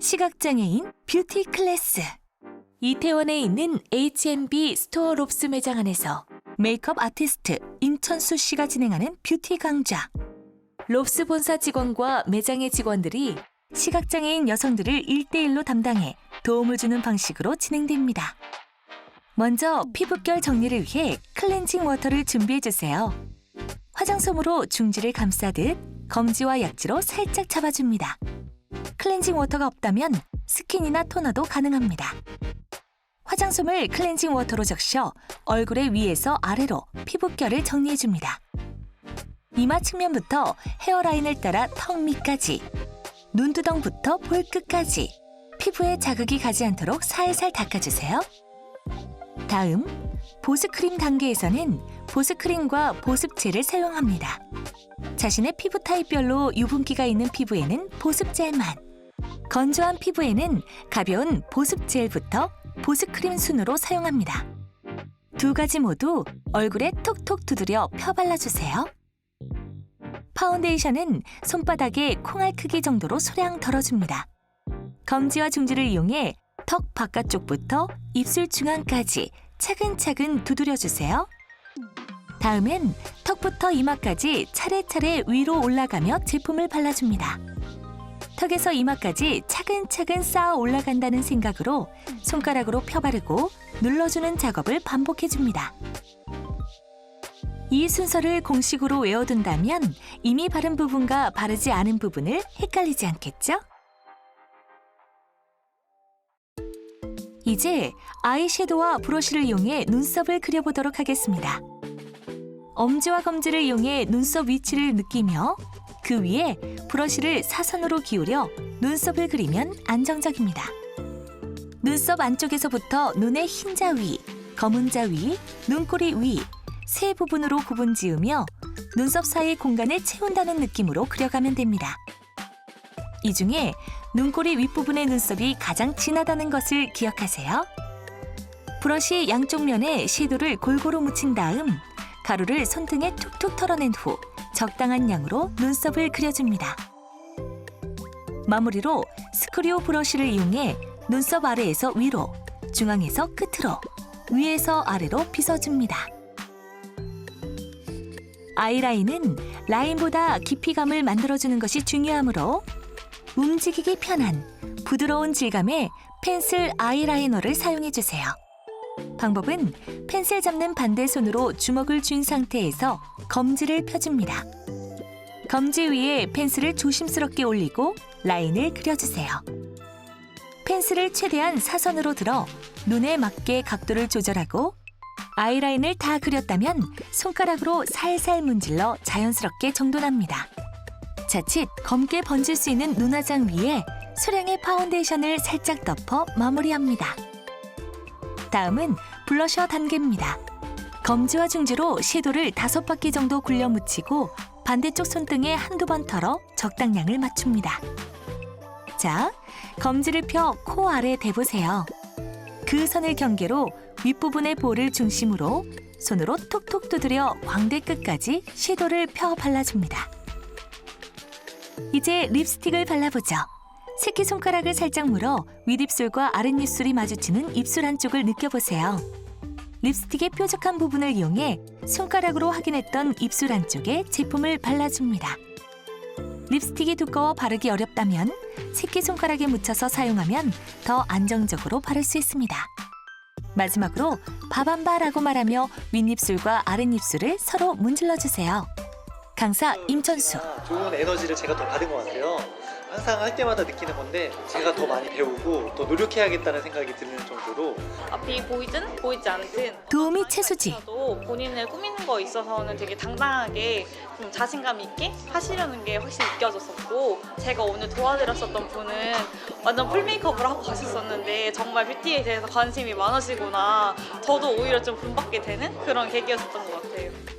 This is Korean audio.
시각장애인 뷰티 클래스 이태원에 있는 H&B 스토어 롭스 매장 안에서 메이크업 아티스트 임천수 씨가 진행하는 뷰티 강좌 롭스 본사 직원과 매장의 직원들이 시각장애인 여성들을 1대1로 담당해 도움을 주는 방식으로 진행됩니다. 먼저 피부결 정리를 위해 클렌징 워터를 준비해 주세요. 화장솜으로 중지를 감싸듯 검지와 약지로 살짝 잡아줍니다. 클렌징 워터가 없다면 스킨이나 토너도 가능합니다. 화장솜을 클렌징 워터로 적셔 얼굴의 위에서 아래로 피부결을 정리해줍니다. 이마 측면부터 헤어라인을 따라 턱 밑까지, 눈두덩부터 볼 끝까지 피부에 자극이 가지 않도록 살살 닦아주세요. 다음, 보습크림 단계에서는 보습크림과 보습젤을 사용합니다. 자신의 피부 타입별로 유분기가 있는 피부에는 보습 젤만, 건조한 피부에는 가벼운 보습 젤부터 보습 크림 순으로 사용합니다. 두 가지 모두 얼굴에 톡톡 두드려 펴 발라주세요. 파운데이션은 손바닥에 콩알 크기 정도로 소량 덜어줍니다. 검지와 중지를 이용해 턱 바깥쪽부터 입술 중앙까지 차근차근 두드려주세요. 다음엔 턱부터 이마까지 차례차례 위로 올라가며 제품을 발라줍니다. 턱에서 이마까지 차근차근 쌓아 올라간다는 생각으로 손가락으로 펴바르고 눌러주는 작업을 반복해줍니다. 이 순서를 공식으로 외워둔다면 이미 바른 부분과 바르지 않은 부분을 헷갈리지 않겠죠? 이제 아이섀도우와 브러쉬를 이용해 눈썹을 그려보도록 하겠습니다. 엄지와 검지를 이용해 눈썹 위치를 느끼며 그 위에 브러쉬를 사선으로 기울여 눈썹을 그리면 안정적입니다. 눈썹 안쪽에서부터 눈의 흰자 위, 검은 자 위, 눈꼬리 위 세 부분으로 구분 지으며 눈썹 사이 공간을 채운다는 느낌으로 그려가면 됩니다. 이 중에 눈꼬리 윗부분의 눈썹이 가장 진하다는 것을 기억하세요. 브러쉬 양쪽 면에 섀도를 골고루 묻힌 다음 가루를 손등에 툭툭 털어낸 후 적당한 양으로 눈썹을 그려줍니다. 마무리로 스크류 브러쉬를 이용해 눈썹 아래에서 위로, 중앙에서 끝으로, 위에서 아래로 빗어줍니다. 아이라인은 라인보다 깊이감을 만들어주는 것이 중요하므로 움직이기 편한 부드러운 질감의 펜슬 아이라이너를 사용해주세요. 방법은 펜슬 잡는 반대 손으로 주먹을 쥔 상태에서 검지를 펴줍니다. 검지 위에 펜슬을 조심스럽게 올리고 라인을 그려주세요. 펜슬을 최대한 사선으로 들어 눈에 맞게 각도를 조절하고 아이라인을 다 그렸다면 손가락으로 살살 문질러 자연스럽게 정돈합니다. 자칫 검게 번질 수 있는 눈화장 위에 소량의 파운데이션을 살짝 덮어 마무리합니다. 다음은 블러셔 단계입니다. 검지와 중지로 섀도를 다섯 바퀴 정도 굴려 묻히고 반대쪽 손등에 한두 번 털어 적당량을 맞춥니다. 자, 검지를 펴 코 아래 대보세요. 그 선을 경계로 윗부분의 볼을 중심으로 손으로 톡톡 두드려 광대 끝까지 섀도를 펴 발라줍니다. 이제 립스틱을 발라보죠. 새끼손가락을 살짝 물어 윗입술과 아랫입술이 마주치는 입술 한쪽을 느껴보세요. 립스틱의 뾰족한 부분을 이용해 손가락으로 확인했던 입술 안쪽에 제품을 발라줍니다. 립스틱이 두꺼워 바르기 어렵다면 새끼손가락에 묻혀서 사용하면 더 안정적으로 바를 수 있습니다. 마지막으로 바밤바라고 말하며 윗입술과 아랫입술을 서로 문질러 주세요. 강사 임천수. 좋은 에너지를 제가 더 받은 것 같아요. 항상 할 때마다 느끼는 건데 제가 더 많이 배우고 더 노력해야겠다는 생각이 드는 정도로 앞이 보이든 보이지 않든 도우미 최수지. 도 본인을 꾸미는 거 있어서는 되게 당당하게 좀 자신감 있게 하시려는 게 확실히 느껴졌었고 제가 오늘 도와드렸었던 분은 완전 풀 메이크업을 하고 가셨었는데 정말 뷰티에 대해서 관심이 많으시구나 저도 오히려 좀 분받게 되는 그런 계기였었던 것 같아요.